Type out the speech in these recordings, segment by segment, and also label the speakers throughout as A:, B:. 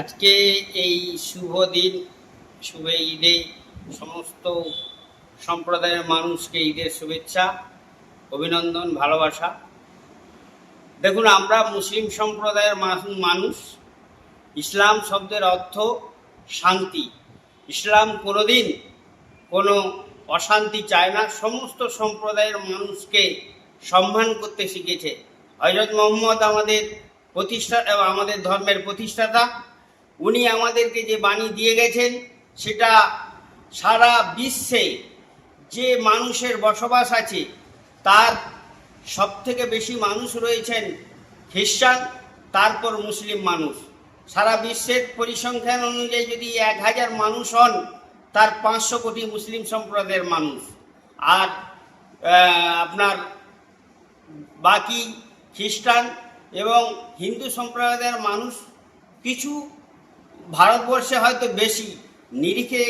A: আজকে এই শুভ দিন, শুভ ঈদে সমস্ত সম্প্রদায়ের মানুষকে ঈদের শুভেচ্ছা, অভিনন্দন, ভালোবাসা। দেখুন, আমরা মুসলিম সম্প্রদায়ের মানুষ ইসলাম শব্দের অর্থ শান্তি। ইসলাম কোনোদিন কোনো অশান্তি চায় না, সমস্ত সম্প্রদায়ের মানুষকে সম্মান করতে শিখেছে। হজরত মোহাম্মদ আমাদের প্রতিষ্ঠা আমাদের ধর্মের প্রতিষ্ঠাতা। উনি আমাদেরকে যে বাণী দিয়ে গেছেন, সেটা সারা বিশ্বে যে মানুষের বসবাস আছে, তার সব থেকে বেশি মানুষ রয়েছেন খ্রিস্টান, তারপর মুসলিম মানুষ। সারা বিশ্বের পরিসংখ্যান অনুযায়ী যদি এক হাজার মানুষ হন, তার পাঁচশো কোটি মুসলিম সম্প্রদায়ের মানুষ। আর আপনার বাকি খ্রিস্টান এবং হিন্দু সম্প্রদায়ের মানুষ কিছু ভারতবর্ষে হয়তো বেশি। নিরিখে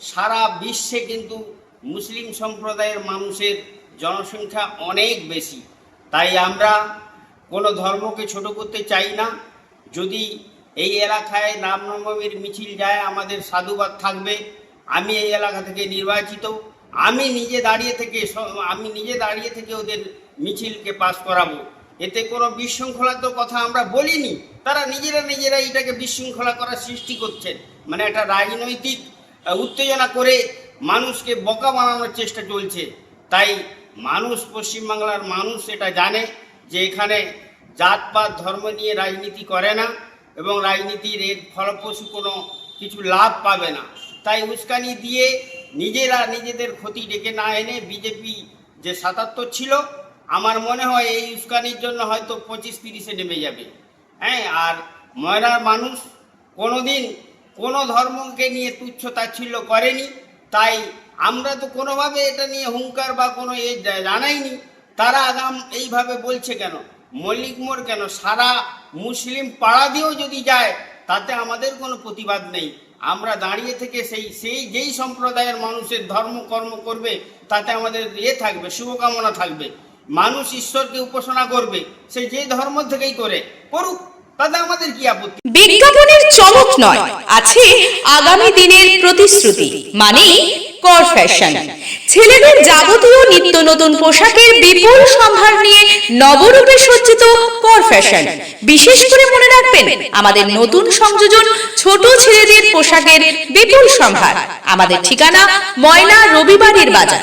A: সারা বিশ্বে কিন্তু মুসলিম সম্প্রদায়ের মানুষের জনসংখ্যা অনেক বেশি। তাই আমরা কোনো ধর্মকে ছোট করতে চাই না। যদি এই এলাকায় রামনবমীর মিছিল যায়, আমাদের সাধুবাদ থাকবে। আমি এই এলাকা থেকে নির্বাচিত। আমি নিজে দাঁড়িয়ে থেকে আমি নিজে দাঁড়িয়ে থেকে ওদের মিছিলকে পাস করাবো। এতে কোনো বিশৃঙ্খলার তো কথা আমরা বলিনি। তারা নিজেরা নিজেরা এটাকে বিশৃঙ্খলা করার সৃষ্টি করছেন। মানে একটা রাজনৈতিক উত্তেজনা করে মানুষকে বোকা বানানোর চেষ্টা চলছে। তাই মানুষ, পশ্চিমবাংলার মানুষ এটা জানে যে এখানে জাতপাত, ধর্ম নিয়ে রাজনীতি করে না এবং রাজনীতির এর ফলপ্রসূ কোনো কিছু লাভ পাবে না। তাই উস্কানি দিয়ে নিজেরা নিজেদের ক্ষতি ডেকে না এনে বিজেপি যে সাতাত্তর ছিল আমার মনে হয় এই উস্কানির জন্য হয়তো পঁচিশ তিরিশে নেমে যাবে। হ্যাঁ আর ময়নার মানুষ কোনোদিন কোনো ধর্মকে নিয়ে তুচ্ছ তাচ্ছিল্য করেনি, তাই আমরা তো কোনোভাবে এটা নিয়ে হুঙ্কার বা কোনো এ জানাইনি। তারা আগাম এইভাবে বলছে কেন? মল্লিক মোড় কেন? সারা মুসলিম পাড়া দিয়েও যদি যায়, তাতে আমাদের কোনো প্রতিবাদ নেই। আমরা দাঁড়িয়ে থেকে সেই সেই, যেই সম্প্রদায়ের মানুষের ধর্ম কর্ম করবে, তাতে আমাদের ইয়ে থাকবে, শুভকামনা থাকবে। মানুষ ঈশ্বরকে উপাসনা করবে, সে যে ধর্ম থেকেই করে করুক, তাতে আমাদের কি আপত্তি?
B: বিজ্ঞাপনের চমক নয়, আছে আগামী দিনের প্রতিশ্রুতি মানে কর ফ্যাশন ছেলেদের যাবতীয় নিত্য নতুন পোশাকের বিপুল সম্ভার নিয়ে নবরূপে সজ্জিত কর ফ্যাশন বিশেষ করে মনে রাখবেন, আমাদের নতুন সংযোজন ছোট ছেলেদের পোশাকের বিপুল সম্ভার। আমাদের ঠিকানা ময়না রবিবারের বাজার।